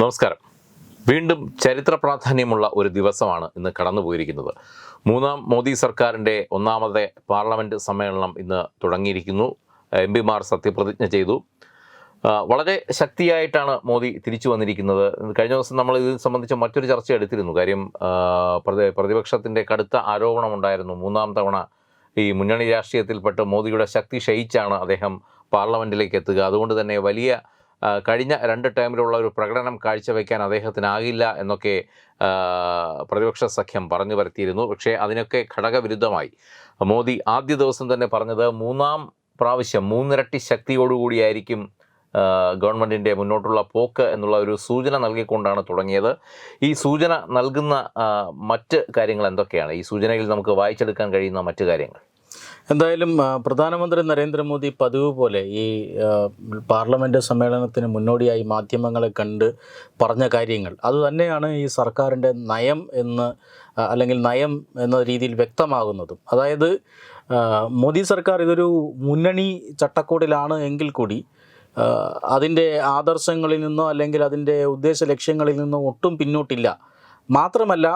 നമസ്കാരം. വീണ്ടും ചരിത്ര പ്രാധാന്യമുള്ള ഒരു ദിവസമാണ് ഇന്ന് കടന്നുപോയിരിക്കുന്നത്. മൂന്നാം മോദി സർക്കാരിന്റെ ഒന്നാമത്തെ പാർലമെന്റ് സമ്മേളനം ഇന്ന് തുടങ്ങിയിരിക്കുന്നു. എം പിമാർ സത്യപ്രതിജ്ഞ ചെയ്തു. വളരെ ശക്തിയായിട്ടാണ് മോദി തിരിച്ചു വന്നിരിക്കുന്നത്. കഴിഞ്ഞ ദിവസം നമ്മൾ ഇത് സംബന്ധിച്ച് മറ്റൊരു ചർച്ച എടുത്തിരുന്നു. കാര്യം പ്രതിപക്ഷത്തിന്റെ കടുത്ത ആരോപണമുണ്ടായിരുന്നു മൂന്നാം തവണ ഈ മുന്നണി രാഷ്ട്രീയത്തിൽപ്പെട്ട് മോദിയുടെ ശക്തി ക്ഷയിച്ചാണ് അദ്ദേഹം പാർലമെന്റിലേക്ക് എത്തുക. അതുകൊണ്ട് തന്നെ വലിയ കഴിഞ്ഞ രണ്ട് ടേമിലുള്ള ഒരു പ്രകടനം കാഴ്ചവെക്കാൻ അദ്ദേഹത്തിനാകില്ല എന്നൊക്കെ പ്രതിപക്ഷ സഖ്യം പറഞ്ഞു വരുത്തിയിരുന്നു പക്ഷേ അതിനൊക്കെ ഘടകവിരുദ്ധമായി. മോദി ആദ്യ ദിവസം തന്നെ പറഞ്ഞത് മൂന്നാം പ്രാവശ്യം മൂന്നിരട്ടി ശക്തിയോടുകൂടിയായിരിക്കും ഗവൺമെന്റിന്റെ മുന്നോട്ടുള്ള പോക്ക് എന്നുള്ള ഒരു സൂചന നൽകിക്കൊണ്ടാണ് തുടങ്ങിയത്. ഈ സൂചന നൽകുന്ന മറ്റ് കാര്യങ്ങൾ എന്തൊക്കെയാണ്? ഈ സൂചനയിൽ നമുക്ക് വായിച്ചെടുക്കാൻ കഴിയുന്ന മറ്റ് കാര്യങ്ങൾ. എന്തായാലും പ്രധാനമന്ത്രി നരേന്ദ്രമോദി പതിവ് പോലെ ഈ പാർലമെന്റ് സമ്മേളനത്തിന് മുന്നോടിയായി മാധ്യമങ്ങളെ കണ്ട് പറഞ്ഞ കാര്യങ്ങൾ. അതുതന്നെയാണ് ഈ സർക്കാരിന്റെ നയം എന്ന് അല്ലെങ്കിൽ നയം എന്ന രീതിയിൽ വ്യക്തമാകുന്നതും. അതായത് മോദി സർക്കാർ ഇതൊരു മുന്നണി ചട്ടക്കൂടിലാണ് എങ്കിൽ കൂടി അതിന്റെ ആദർശങ്ങളിൽ നിന്നോ അല്ലെങ്കിൽ അതിന്റെ ഉദ്ദേശ ലക്ഷ്യങ്ങളിൽ നിന്നോ ഒട്ടും പിന്നോട്ടില്ല. മാത്രമല്ല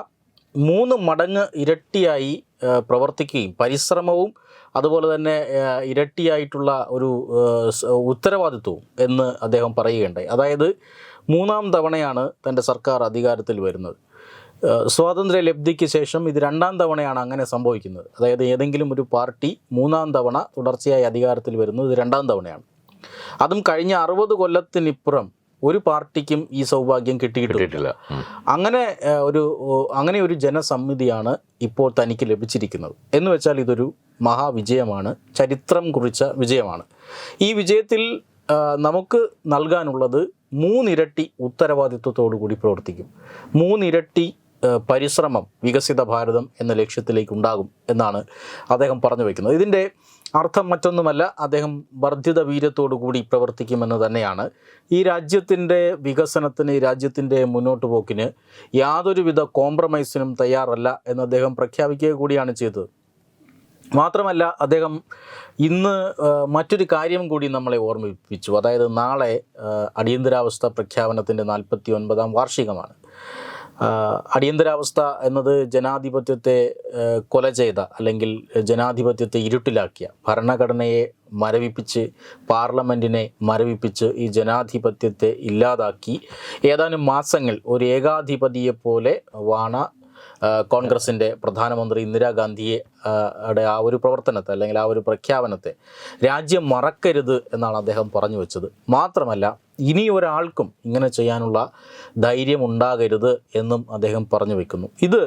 മൂന്ന് മടങ്ങ് ഇരട്ടിയായി പ്രവർത്തിക്കുകയും പരിശ്രമവും അതുപോലെ തന്നെ ഇരട്ടിയായിട്ടുള്ള ഒരു ഉത്തരവാദിത്വവും എന്ന് അദ്ദേഹം പറയുകയുണ്ടായി. അതായത് മൂന്നാം തവണയാണ് തന്റെ സർക്കാർ അധികാരത്തിൽ വരുന്നത്. സ്വാതന്ത്ര്യ ലബ്ധിക്ക് ശേഷം ഇത് രണ്ടാം തവണയാണ് അങ്ങനെ സംഭവിക്കുന്നത്. അതായത് ഏതെങ്കിലും ഒരു പാർട്ടി മൂന്നാം തവണ തുടർച്ചയായി അധികാരത്തിൽ വരുന്നത് ഇത് രണ്ടാം തവണയാണ്. അതും കഴിഞ്ഞ അറുപത് കൊല്ലത്തിനിപ്പുറം ഒരു പാർട്ടിക്കും ഈ സൗഭാഗ്യം കിട്ടിയിട്ടില്ല. അങ്ങനെ ഒരു അങ്ങനെ ഒരു ജനസമ്മിതിയാണ് ഇപ്പോൾ തനിക്ക് ലഭിച്ചിരിക്കുന്നത്. എന്ന് വെച്ചാൽ ഇതൊരു മഹാവിജയമാണ് ചരിത്രം കുറിച്ച വിജയമാണ്. ഈ വിജയത്തിൽ നമുക്ക് നൽകാനുള്ളത് മൂന്നിരട്ടി ഉത്തരവാദിത്വത്തോടു കൂടി പ്രവർത്തിക്കും. മൂന്നിരട്ടി പരിശ്രമം വികസിത ഭാരതം എന്ന ലക്ഷ്യത്തിലേക്ക് ഉണ്ടാകും എന്നാണ് അദ്ദേഹം പറഞ്ഞു വയ്ക്കുന്നത് ഇതിന്റെ അർത്ഥം മറ്റൊന്നുമല്ല അദ്ദേഹം വർദ്ധിത വീര്യത്തോടു കൂടി പ്രവർത്തിക്കുമെന്ന് തന്നെയാണ്. ഈ രാജ്യത്തിന്റെ വികസനത്തിന് ഈ രാജ്യത്തിന്റെ മുന്നോട്ട് പോക്കിന് യാതൊരുവിധ കോംപ്രമൈസിനും തയ്യാറല്ല എന്ന് അദ്ദേഹം പ്രഖ്യാപിക്കുക കൂടിയാണ് ചെയ്തത്. മാത്രമല്ല അദ്ദേഹം ഇന്ന് മറ്റൊരു കാര്യം കൂടി നമ്മളെ ഓർമ്മിപ്പിച്ചു. അതായത് നാളെ അടിയന്തരാവസ്ഥ പ്രഖ്യാപനത്തിന്റെ നാൽപ്പത്തി ഒൻപതാം വാർഷികമാണ്. അടിയന്തരാവസ്ഥ എന്നത് ജനാധിപത്യത്തെ കൊല ചെയ്ത അല്ലെങ്കിൽ ജനാധിപത്യത്തെ ഇരുട്ടിലാക്കിയ ഭരണഘടനയെ മരവിപ്പിച്ച് പാർലമെന്റിനെ മരവിപ്പിച്ച് ഈ ജനാധിപത്യത്തെ ഇല്ലാതാക്കി ഏതാനും മാസങ്ങൾ ഒരു ഏകാധിപതിയെപ്പോലെ വാണ കോൺഗ്രസിന്റെ പ്രധാനമന്ത്രി ഇന്ദിരാഗാന്ധിയെ യുടെ ആ ഒരു പ്രവർത്തനത്തെ അല്ലെങ്കിൽ ആ ഒരു പ്രഖ്യാപനത്തെ രാജ്യം മറക്കരുത് എന്നാണ് അദ്ദേഹം പറഞ്ഞു വെച്ചത്. മാത്രമല്ല ഇനി ഒരാൾക്കും ഇങ്ങനെ ചെയ്യാനുള്ള ധൈര്യം ഉണ്ടാകരുത് എന്നും അദ്ദേഹം പറഞ്ഞു വെക്കുന്നു. ഇത്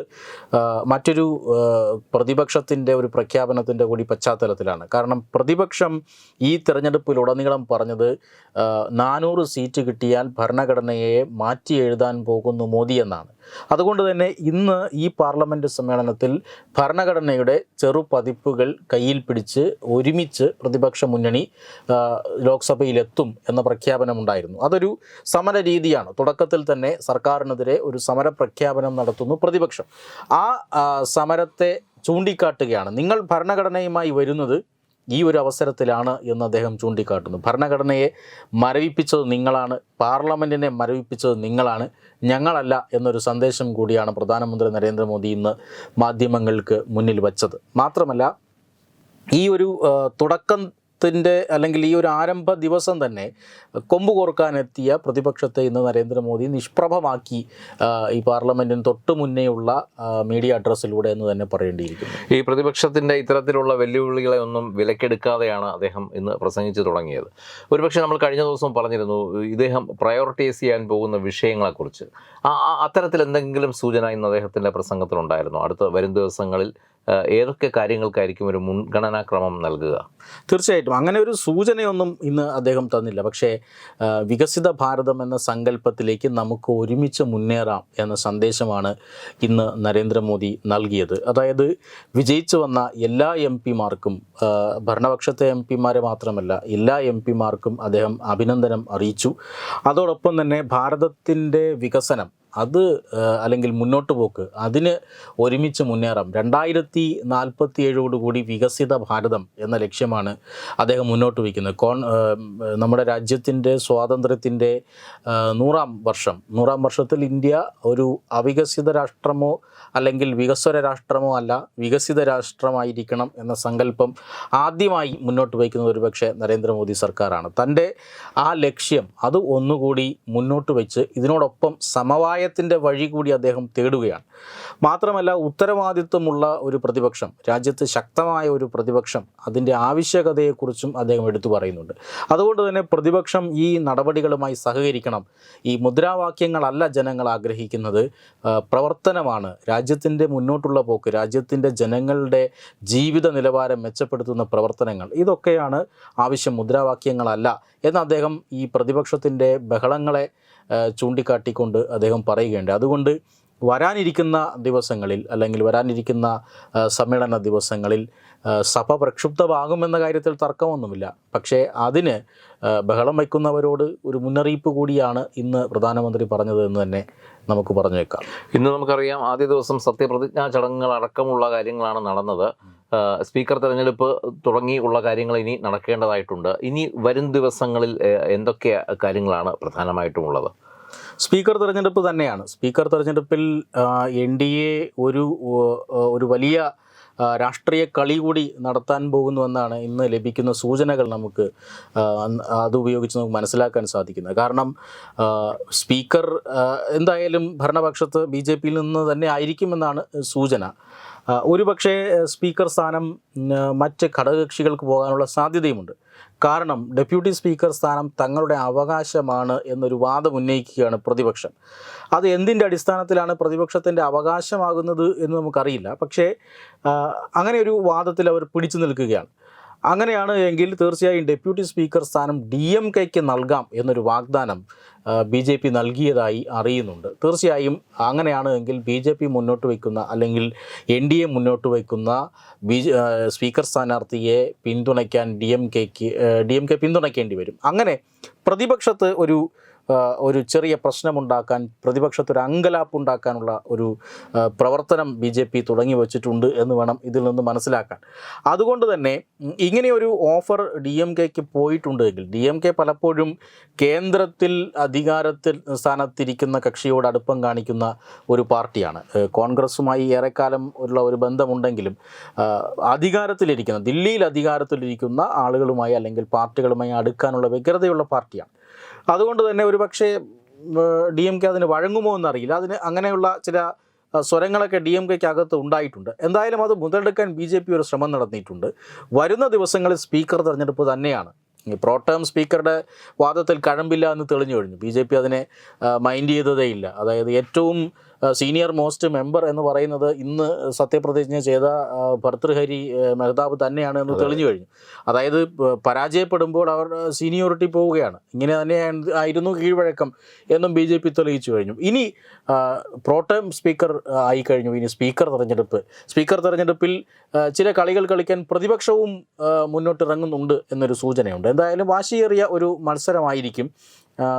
മറ്റൊരു പ്രതിപക്ഷത്തിന്റെ ഒരു പ്രഖ്യാപനത്തിന്റെ കൂടി പശ്ചാത്തലത്തിലാണ്. കാരണം പ്രതിപക്ഷം ഈ തിരഞ്ഞെടുപ്പിലുടനീളം പറഞ്ഞത് നാനൂറ് സീറ്റ് കിട്ടിയാൽ ഭരണഘടനയെ മാറ്റി എഴുതാൻ പോകുന്നു മോദി എന്നാണ്. അതുകൊണ്ട് തന്നെ ഇന്ന് ഈ പാർലമെന്റ് സമ്മേളനത്തിൽ ഭരണഘടനയുടെ ചെറുപതിപ്പുകൾ കയ്യിൽ പിടിച്ച് ഒരുമിച്ച് പ്രതിപക്ഷ മുന്നണി ലോക്സഭയിലെത്തും എന്ന പ്രഖ്യാപനമുണ്ടായിരുന്നു. അതൊരു സമര രീതിയാണ്. തുടക്കത്തിൽ തന്നെ സർക്കാരിനെതിരെ ഒരു സമര പ്രഖ്യാപനം നടത്തുന്നു പ്രതിപക്ഷം. ആ, സമരത്തെ ചൂണ്ടിക്കാട്ടുകയാണ്. നിങ്ങൾ ഭരണഘടനയുമായി വരുന്നത് ഈ ഒരു അവസരത്തിലാണ് എന്ന് അദ്ദേഹം ചൂണ്ടിക്കാട്ടുന്നു. ഭരണഘടനയെ മരവിപ്പിച്ചത് നിങ്ങളാണ് പാർലമെന്റിനെ മരവിപ്പിച്ചത് നിങ്ങളാണ് ഞങ്ങളല്ല എന്നൊരു സന്ദേശം കൂടിയാണ് പ്രധാനമന്ത്രി നരേന്ദ്രമോദി ഇന്ന് മാധ്യമങ്ങൾക്ക് മുന്നിൽ വച്ചത്. മാത്രമല്ല ഈ ഒരു ആ, തുടക്കത്തിന്റെ അല്ലെങ്കിൽ ഈ ഒരു ആരംഭ ദിവസം തന്നെ കൊമ്പ് കോർക്കാനെത്തിയ പ്രതിപക്ഷത്തെ ഇന്ന് നരേന്ദ്രമോദി നിഷ്പ്രഭമാക്കി ഈ പാർലമെന്റിന് തൊട്ട് മുന്നേയുള്ള മീഡിയ അഡ്രസ്സിലൂടെ എന്ന് തന്നെ പറയേണ്ടിയിരിക്കുന്നു. ഈ പ്രതിപക്ഷത്തിന്റെ ഇത്തരത്തിലുള്ള വെല്ലുവിളികളെ ഒന്നും വിലക്കെടുക്കാതെയാണ് അദ്ദേഹം ഇന്ന് പ്രസംഗിച്ചു തുടങ്ങിയത്. ഒരുപക്ഷെ നമ്മൾ കഴിഞ്ഞ ദിവസം പറഞ്ഞിരുന്നു ഇദ്ദേഹം പ്രയോറിറ്റൈസ് ചെയ്യാൻ പോകുന്ന വിഷയങ്ങളെക്കുറിച്ച്. അത്തരത്തിൽ എന്തെങ്കിലും സൂചന ഇന്ന് അദ്ദേഹത്തിന്റെ പ്രസംഗത്തിലുണ്ടായിരുന്നു. അടുത്ത വരും ദിവസങ്ങളിൽ ഏതൊക്കെ കാര്യങ്ങൾക്കായിരിക്കും ഒരു മുൻഗണനാക്രമം നൽകുക? തീർച്ചയായിട്ടും. അങ്ങനെ ഒരു സൂചനയൊന്നും ഇന്ന് അദ്ദേഹം തന്നില്ല. പക്ഷേ വികസിത ഭാരതം എന്ന സങ്കല്പത്തിലേക്ക് നമുക്ക് ഒരുമിച്ച് മുന്നേറാം എന്ന സന്ദേശമാണ് ഇന്ന് നരേന്ദ്രമോദി നൽകിയത്. അതായത് വിജയിച്ചു വന്ന എല്ലാ എം പിമാർക്കും ഭരണപക്ഷത്തെ എം പിമാരെ മാത്രമല്ല എല്ലാ എം പിമാർക്കും അദ്ദേഹം അഭിനന്ദനം അറിയിച്ചു. അതോടൊപ്പം തന്നെ ഭാരതത്തിന്റെ വികസനം അത് അല്ലെങ്കിൽ മുന്നോട്ട് പോക്ക് അതിന് ഒരുമിച്ച് മുന്നേറാം. രണ്ടായിരത്തി നാൽപ്പത്തി ഏഴോടുകൂടി വികസിത ഭാരതം എന്ന ലക്ഷ്യമാണ് അദ്ദേഹം മുന്നോട്ട് വയ്ക്കുന്നത്. കോൺ നമ്മുടെ രാജ്യത്തിന്റെ സ്വാതന്ത്ര്യത്തിന്റെ നൂറാം വർഷം. നൂറാം വർഷത്തിൽ ഇന്ത്യ ഒരു അവികസിത രാഷ്ട്രമോ അല്ലെങ്കിൽ വികസ്വര രാഷ്ട്രമോ അല്ല വികസിത രാഷ്ട്രമായിരിക്കണം എന്ന സങ്കല്പം ആദ്യമായി മുന്നോട്ട് വയ്ക്കുന്നത് ഒരുപക്ഷെ നരേന്ദ്രമോദി സർക്കാരാണ്. തന്റെ ആ ലക്ഷ്യം അത് ഒന്നുകൂടി മുന്നോട്ട് വെച്ച് ഇതിനോടൊപ്പം സമവായത്തിന്റെ വഴി കൂടി അദ്ദേഹം തേടുകയാണ്. മാത്രമല്ല ഉത്തരവാദിത്വമുള്ള ഒരു പ്രതിപക്ഷം രാജ്യത്ത് ശക്തമായ ഒരു പ്രതിപക്ഷം അതിന്റെ ആവശ്യകതയെക്കുറിച്ചും അദ്ദേഹം എടുത്തു പറയുന്നുണ്ട്. അതുകൊണ്ട് തന്നെ പ്രതിപക്ഷം ഈ നടപടികളുമായി സഹകരിക്കണം. ഈ മുദ്രാവാക്യങ്ങളല്ല ജനങ്ങൾ ആഗ്രഹിക്കുന്നത്. പ്രവർത്തനമാണ്. രാജ്യത്തിന്റെ മുന്നോട്ടുള്ള പോക്ക് രാജ്യത്തിന്റെ ജനങ്ങളുടെ ജീവിത നിലവാരം മെച്ചപ്പെടുത്തുന്ന പ്രവർത്തനങ്ങൾ ഇതൊക്കെയാണ് ആവശ്യം. മുദ്രാവാക്യങ്ങളല്ല. എന്ന് അദ്ദേഹം ഈ പ്രതിപക്ഷത്തിന്റെ ബഹളങ്ങളെ ചൂണ്ടിക്കാട്ടിക്കൊണ്ട് അദ്ദേഹം പറയുകയുണ്ട്. അതുകൊണ്ട് വരാനിരിക്കുന്ന ദിവസങ്ങളിൽ അല്ലെങ്കിൽ വരാനിരിക്കുന്ന സമ്മേളന ദിവസങ്ങളിൽ സഭ പ്രക്ഷുബ്ധമാകുമെന്ന കാര്യത്തിൽ തർക്കമൊന്നുമില്ല. പക്ഷേ അതിന് ബഹളം വയ്ക്കുന്നവരോട് ഒരു മുന്നറിയിപ്പ് കൂടിയാണ് ഇന്ന് പ്രധാനമന്ത്രി പറഞ്ഞത് എന്ന് തന്നെ നമുക്ക് പറഞ്ഞേക്കാം. ഇന്ന് നമുക്കറിയാം ആദ്യ ദിവസം സത്യപ്രതിജ്ഞാ ചടങ്ങുകൾ അടക്കമുള്ള കാര്യങ്ങളാണ് നടന്നത്. സ്പീക്കർ തെരഞ്ഞെടുപ്പ് തുടങ്ങിയുള്ള കാര്യങ്ങൾ ഇനി നടക്കേണ്ടതായിട്ടുണ്ട്. ഇനി വരും ദിവസങ്ങളിൽ എന്തൊക്കെ കാര്യങ്ങളാണ് പ്രധാനമായിട്ടും ഉള്ളത് സ്പീക്കർ തെരഞ്ഞെടുപ്പ് തന്നെയാണ്. സ്പീക്കർ തെരഞ്ഞെടുപ്പിൽ എൻ ഡി എ ഒരു ഒരു വലിയ രാഷ്ട്രീയ കളി കൂടി നടത്താൻ പോകുന്നുവെന്നാണ് ഇന്ന് ലഭിക്കുന്ന സൂചനകൾ നമുക്ക് അതുപയോഗിച്ച് നമുക്ക് മനസ്സിലാക്കാൻ സാധിക്കുന്നത്. കാരണം സ്പീക്കർ എന്തായാലും ഭരണപക്ഷത്ത് ബി ജെ പിയിൽ നിന്ന് തന്നെ ആയിരിക്കുമെന്നാണ് സൂചന. ഒരുപക്ഷേ സ്പീക്കർ സ്ഥാനം മറ്റ് ഘടകകക്ഷികൾക്ക് പോകാനുള്ള സാധ്യതയുമുണ്ട്. കാരണം ഡെപ്യൂട്ടി സ്പീക്കർ സ്ഥാനം തങ്ങളുടെ അവകാശമാണ് എന്നൊരു വാദം ഉന്നയിക്കുകയാണ് പ്രതിപക്ഷം. അത് എന്തിന്റെ അടിസ്ഥാനത്തിലാണ് പ്രതിപക്ഷത്തിന്റെ അവകാശമാകുന്നത് എന്ന് നമുക്കറിയില്ല. പക്ഷേ അങ്ങനെ ഒരു വാദത്തിൽ അവർ പിടിച്ചു നിൽക്കുകയാണ്. അങ്ങനെയാണ് എങ്കിൽ തീർച്ചയായും ഡെപ്യൂട്ടി സ്പീക്കർ സ്ഥാനം ഡി എം കെക്ക് നൽകാം എന്നൊരു വാഗ്ദാനം ബി ജെ പി നൽകിയതായി അറിയുന്നുണ്ട്. തീർച്ചയായും അങ്ങനെയാണ് എങ്കിൽ ബി ജെ പി മുന്നോട്ട് വയ്ക്കുന്ന അല്ലെങ്കിൽ എൻ ഡി എ മുന്നോട്ട് വയ്ക്കുന്ന ബി സ്പീക്കർ സ്ഥാനാർത്ഥിയെ പിന്തുണയ്ക്കാൻ ഡി എം കെക്ക് ഡി എം കെ പിന്തുണയ്ക്കേണ്ടി വരും. അങ്ങനെ പ്രതിപക്ഷത്ത് ഒരു ഒരു ചെറിയ പ്രശ്നമുണ്ടാക്കാൻ പ്രതിപക്ഷത്തൊരു അങ്കലാപ്പ് ഉണ്ടാക്കാനുള്ള ഒരു പ്രവർത്തനം ബി ജെ പി തുടങ്ങി വച്ചിട്ടുണ്ട് എന്ന് വേണം ഇതിൽ നിന്ന് മനസ്സിലാക്കാൻ. അതുകൊണ്ട് തന്നെ ഇങ്ങനെയൊരു ഓഫർ ഡി എം കെക്ക് പോയിട്ടുണ്ടെങ്കിൽ ഡി എം കെ പലപ്പോഴും കേന്ദ്രത്തിൽ അധികാരത്തിൽ സ്ഥാനത്തിരിക്കുന്ന കക്ഷിയോട് അടുപ്പം കാണിക്കുന്ന ഒരു പാർട്ടിയാണ്. കോൺഗ്രസുമായി ഏറെക്കാലം ഉള്ള ഒരു ബന്ധമുണ്ടെങ്കിലും അധികാരത്തിലിരിക്കുന്ന ദില്ലിയിൽ അധികാരത്തിലിരിക്കുന്ന ആളുകളുമായി അല്ലെങ്കിൽ പാർട്ടികളുമായി അടുക്കാനുള്ള വ്യഗ്രതയുള്ള പാർട്ടിയാണ്. അതുകൊണ്ട് തന്നെ ഒരു പക്ഷേ ഡി എം കെ അതിന് വഴങ്ങുമോ എന്നറിയില്ല. അതിന് അങ്ങനെയുള്ള ചില സ്വരങ്ങളൊക്കെ ഡി എം കെക്ക് അകത്ത് ഉണ്ടായിട്ടുണ്ട്. എന്തായാലും അത് മുതലെടുക്കാൻ ബി ജെ പി ഒരു ശ്രമം നടത്തിയിട്ടുണ്ട്. വരുന്ന ദിവസങ്ങളിൽ സ്പീക്കർ തെരഞ്ഞെടുപ്പ് തന്നെയാണ്. ഈ പ്രോട്ടേം സ്പീക്കറുടെ വാദത്തിൽ കഴമ്പില്ല എന്ന് തെളിഞ്ഞു കഴിഞ്ഞു. ബി ജെ പി അതിനെ മൈൻഡ് ചെയ്തതേയില്ല. അതായത് ഏറ്റവും സീനിയർ മോസ്റ്റ് മെമ്പർ എന്ന് പറയുന്നത് ഇന്ന് സത്യപ്രതിജ്ഞ ചെയ്ത ഭർത്തൃഹരി മെഹ്താബ് തന്നെയാണ് എന്ന് തെളിഞ്ഞു കഴിഞ്ഞു. അതായത് പരാജയപ്പെടുമ്പോൾ അവർ സീനിയോറിറ്റി പോവുകയാണ്. ഇങ്ങനെ തന്നെ ആയിരുന്നു കീഴ്വഴക്കം എന്നും ബി ജെ പി തെളിയിച്ചു കഴിഞ്ഞു. ഇനി പ്രോട്ടേം സ്പീക്കർ ആയി കഴിഞ്ഞു. ഇനി സ്പീക്കർ തെരഞ്ഞെടുപ്പ്. സ്പീക്കർ തെരഞ്ഞെടുപ്പിൽ ചില കളികൾ കളിക്കാൻ പ്രതിപക്ഷവും മുന്നോട്ടിറങ്ങുന്നുണ്ട് എന്നൊരു സൂചനയുണ്ട്. എന്തായാലും വാശിയേറിയ ഒരു മത്സരമായിരിക്കും.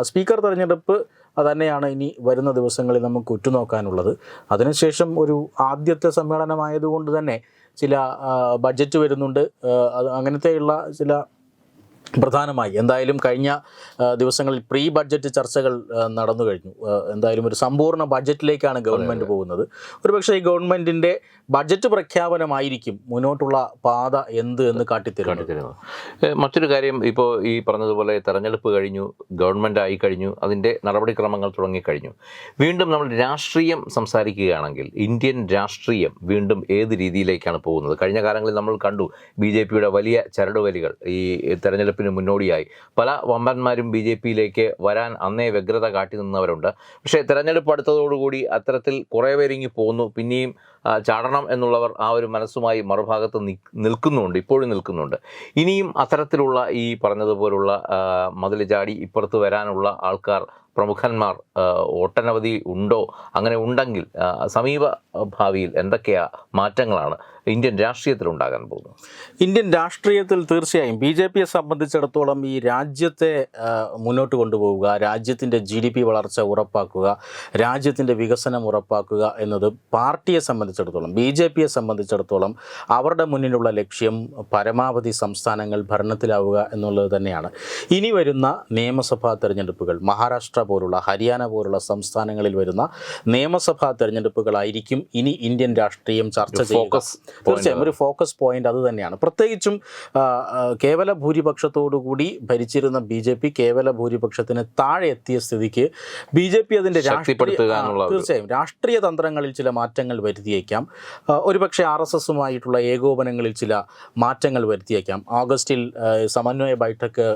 സ്പീക്കർ തെരഞ്ഞെടുപ്പ് തന്നെയാണ് ഇനി വരുന്ന ദിവസങ്ങളിൽ നമുക്ക് ഉറ്റുനോക്കാനുള്ളത്. അതിനുശേഷം ഒരു ആദ്യത്തെ സമ്മേളനമായതുകൊണ്ട് തന്നെ ചില ബഡ്ജറ്റ് വരുന്നുണ്ട്. അത് അങ്ങനത്തെയുള്ള ചില പ്രധാനമായി. എന്തായാലും കഴിഞ്ഞ ദിവസങ്ങളിൽ പ്രീ ബഡ്ജറ്റ് ചർച്ചകൾ നടന്നു കഴിഞ്ഞു. എന്തായാലും ഒരു സമ്പൂർണ ബഡ്ജറ്റിലേക്കാണ് ഗവൺമെന്റ് പോകുന്നത്. ഒരുപക്ഷെ ഈ ഗവൺമെന്റിന്റെ ബഡ്ജറ്റ് പ്രഖ്യാപനമായിരിക്കും മുന്നോട്ടുള്ള പാത എന്ത് എന്ന് കാട്ടിത്തരുന്നത്. മറ്റൊരു കാര്യം ഇപ്പോൾ ഈ പറഞ്ഞതുപോലെ തെരഞ്ഞെടുപ്പ് കഴിഞ്ഞു ഗവൺമെന്റ് ആയി കഴിഞ്ഞു അതിന്റെ നടപടിക്രമങ്ങൾ തുടങ്ങിക്കഴിഞ്ഞു. വീണ്ടും നമ്മൾ രാഷ്ട്രീയം സംസാരിക്കുകയാണെങ്കിൽ ഇന്ത്യൻ രാഷ്ട്രീയം വീണ്ടും ഏത് രീതിയിലേക്കാണ് പോകുന്നത്? കഴിഞ്ഞ കാലങ്ങളിൽ നമ്മൾ കണ്ടു ബി ജെ പിയുടെ വലിയ ചരടുവലികൾ ഈ തെരഞ്ഞെടുപ്പിന് മുന്നോടിയായി. പല വമ്പന്മാരും ബി ജെ പിയിലേക്ക് വരാൻ അന്നേ വ്യഗ്രത കാട്ടി നിന്നവരുണ്ട്. പക്ഷേ തെരഞ്ഞെടുപ്പ് അടുത്തതോടുകൂടി അത്തരത്തിൽ കുറേ പേരിങ്ങി പോകുന്നു പിന്നെയും ചാടണം എന്നുള്ളവർ ആ ഒരു മനസ്സുമായി മറുഭാഗത്ത് നിൽക്കുന്നുണ്ട്. ഇപ്പോഴും നിൽക്കുന്നുണ്ട്. ഇനിയും അത്തരത്തിലുള്ള ഈ പറഞ്ഞതുപോലുള്ള മതിൽ ചാടി ഇപ്പുറത്ത് വരാനുള്ള ആൾക്കാർ പ്രമുഖന്മാർ ഒട്ടനവധി ഉണ്ടോ? അങ്ങനെ ഉണ്ടെങ്കിൽ സമീപ ഭാവിയിൽ എന്തൊക്കെയാ മാറ്റങ്ങളാണ് ഇന്ത്യൻ രാഷ്ട്രീയത്തിൽ ഉണ്ടാകാൻ പോകുന്നത്? ഇന്ത്യൻ രാഷ്ട്രീയത്തിൽ തീർച്ചയായും ബി ജെ പിയെ സംബന്ധിച്ചിടത്തോളം ഈ രാജ്യത്തെ മുന്നോട്ട് കൊണ്ടുപോവുക രാജ്യത്തിന്റെ ജി ഡി പി വളർച്ച ഉറപ്പാക്കുക രാജ്യത്തിന്റെ വികസനം ഉറപ്പാക്കുക എന്നത് പാർട്ടിയെ സംബന്ധിച്ചിടത്തോളം ബി ജെ പിയെ സംബന്ധിച്ചിടത്തോളം അവരുടെ മുന്നിലുള്ള ലക്ഷ്യം പരമാവധി സംസ്ഥാനങ്ങൾ ഭരണത്തിലാവുക എന്നുള്ളത് തന്നെയാണ്. ഇനി വരുന്ന നിയമസഭാ തെരഞ്ഞെടുപ്പുകൾ മഹാരാഷ്ട്ര പോലുള്ള ഹരിയാന പോലുള്ള സംസ്ഥാനങ്ങളിൽ വരുന്ന നിയമസഭാ തെരഞ്ഞെടുപ്പുകളായിരിക്കും ഇനി ഇന്ത്യൻ രാഷ്ട്രീയം ചർച്ച ചെയ്യുക. തീർച്ചയായും ഒരു ഫോക്കസ് പോയിന്റ് അത് തന്നെയാണ്. പ്രത്യേകിച്ചും കേവല ഭൂരിപക്ഷത്തോടുകൂടി ഭരിച്ചിരുന്ന ബി ജെ പി കേവല ഭൂരിപക്ഷത്തിന് താഴെ എത്തിയ സ്ഥിതിക്ക് ബി ജെ പി അതിന്റെ തീർച്ചയായും. രാഷ്ട്രീയ തന്ത്രങ്ങളിൽ ചില മാറ്റങ്ങൾ വരുത്തിയേക്കാം. ഒരുപക്ഷെ ആർ എസ് എസുമായിട്ടുള്ള ഏകോപനങ്ങളിൽ ചില മാറ്റങ്ങൾ വരുത്തിയേക്കാം. ഓഗസ്റ്റിൽ സമന്വയ ബൈഠക്ക്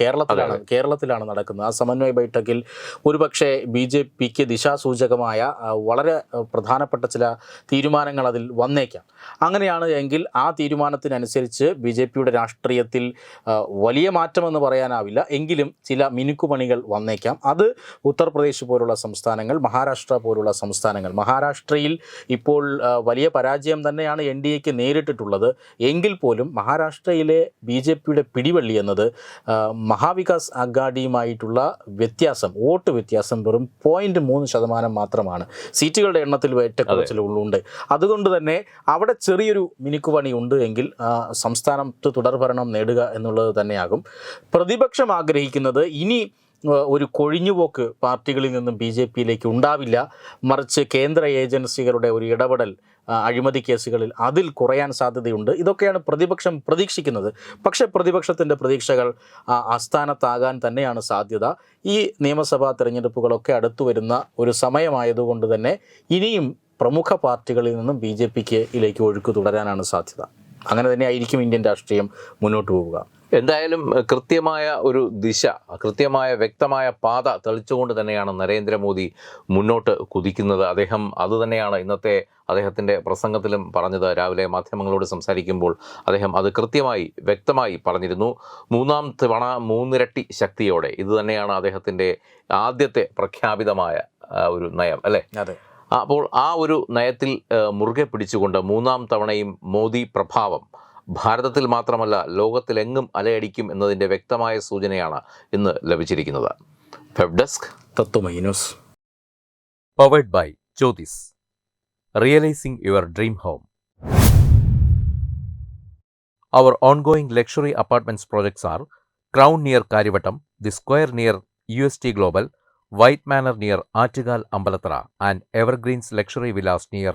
കേരളത്തിലാണ് കേരളത്തിലാണ് നടക്കുന്നത്. ആ സമന്വയ ബൈഠക്കിൽ ഒരുപക്ഷെ ബി ജെ പിക്ക് ദിശാസൂചകമായ വളരെ പ്രധാനപ്പെട്ട ചില തീരുമാനങ്ങൾ അതിൽ വന്നേക്കാം. അങ്ങനെയാണ് എങ്കിൽ ആ തീരുമാനത്തിനനുസരിച്ച് ബി ജെ പിയുടെ രാഷ്ട്രീയത്തിൽ വലിയ മാറ്റമെന്ന് പറയാനാവില്ല. എങ്കിലും ചില മിനുക്കുപണികൾ വന്നേക്കാം. അത് ഉത്തർപ്രദേശ് പോലുള്ള സംസ്ഥാനങ്ങൾ മഹാരാഷ്ട്ര പോലുള്ള സംസ്ഥാനങ്ങൾ. മഹാരാഷ്ട്രയിൽ ഇപ്പോൾ വലിയ പരാജയം തന്നെയാണ് എൻ ഡി എക്ക് നേരിട്ടിട്ടുള്ളത്. എങ്കിൽ പോലും മഹാരാഷ്ട്രയിലെ ബി ജെ പിയുടെ പിടിവള്ളി എന്നത് മഹാവികാസ് അഗാഡിയുമായിട്ടുള്ള വ്യത്യാസം വോട്ട് വ്യത്യാസം വെറും പോയിന്റ് മൂന്ന് ശതമാനം മാത്രമാണ്. സീറ്റുകളുടെ എണ്ണത്തിൽ ഏറ്റക്കുറച്ചിലുള്ളുണ്ട് അതുകൊണ്ട് തന്നെ അവിടെ ചെറിയൊരു മിനുക്കുപണി ഉണ്ട് എങ്കിൽ സംസ്ഥാനത്ത് തുടർഭരണം നേടുക എന്നുള്ളത് തന്നെയാകും. പ്രതിപക്ഷം ആഗ്രഹിക്കുന്നത് ഇനി ഒരു കൊഴിഞ്ഞുപോക്ക് പാർട്ടികളിൽ നിന്നും ബി ജെ പിയിലേക്ക് ഉണ്ടാവില്ല. മറിച്ച് കേന്ദ്ര ഏജൻസികളുടെ ഒരു ഇടപെടൽ അഴിമതി കേസുകളിൽ അതിൽ കുറയാൻ സാധ്യതയുണ്ട്. ഇതൊക്കെയാണ് പ്രതിപക്ഷം പ്രതീക്ഷിക്കുന്നത്. പക്ഷേ പ്രതിപക്ഷത്തിന്റെ പ്രതീക്ഷകൾ ആസ്ഥാനത്താകാൻ തന്നെയാണ് സാധ്യത. ഈ നിയമസഭാ തെരഞ്ഞെടുപ്പുകളൊക്കെ അടുത്തു വരുന്ന ഒരു സമയമായതുകൊണ്ട് തന്നെ ഇനിയും പ്രമുഖ പാർട്ടികളിൽ നിന്നും ബി ജെ പിക്ക് ഇതിലേക്ക് ഒഴുക്ക് തുടരാനാണ് സാധ്യത. അങ്ങനെ തന്നെ ആയിരിക്കും ഇന്ത്യൻ രാഷ്ട്രീയം മുന്നോട്ട് പോവുക. എന്തായാലും കൃത്യമായ ഒരു ദിശ കൃത്യമായ വ്യക്തമായ പാത തെളിച്ചുകൊണ്ട് തന്നെയാണ് നരേന്ദ്രമോദി മുന്നോട്ട് കുതിക്കുന്നത്. അദ്ദേഹം അതുതന്നെയാണ് ഇന്നത്തെ അദ്ദേഹത്തിന്റെ പ്രസംഗത്തിലും പറഞ്ഞത്. രാവിലെ മാധ്യമങ്ങളോട് സംസാരിക്കുമ്പോൾ അദ്ദേഹം അത് കൃത്യമായി വ്യക്തമായി പറഞ്ഞിരുന്നു. മൂന്നാം തവണ മൂന്നിരട്ടി ശക്തിയോടെ ഇത് തന്നെയാണ് അദ്ദേഹത്തിന്റെ ആദ്യത്തെ പ്രഖ്യാപിതമായ ഒരു നയം അല്ലേ? അതെ. അപ്പോൾ ആ ഒരു നയത്തിൽ മുറുകെ പിടിച്ചുകൊണ്ട് മൂന്നാം തവണയും മോദി പ്രഭാവം ഭാരതത്തിൽ മാത്രമല്ല ലോകത്തിലെങ്ങും അലയടിക്കും എന്നതിന്റെ വ്യക്തമായ സൂചനയാണ് ഇന്ന് ലഭിച്ചിരിക്കുന്നത് web desk Tatvamayi news powered by Jyothis realizing your dream home Our ongoing luxury apartments projects are Crown near Karivattam, The Square near UST Global, White Manor near Achigal Ambalatra, and Evergreens Luxury Villas near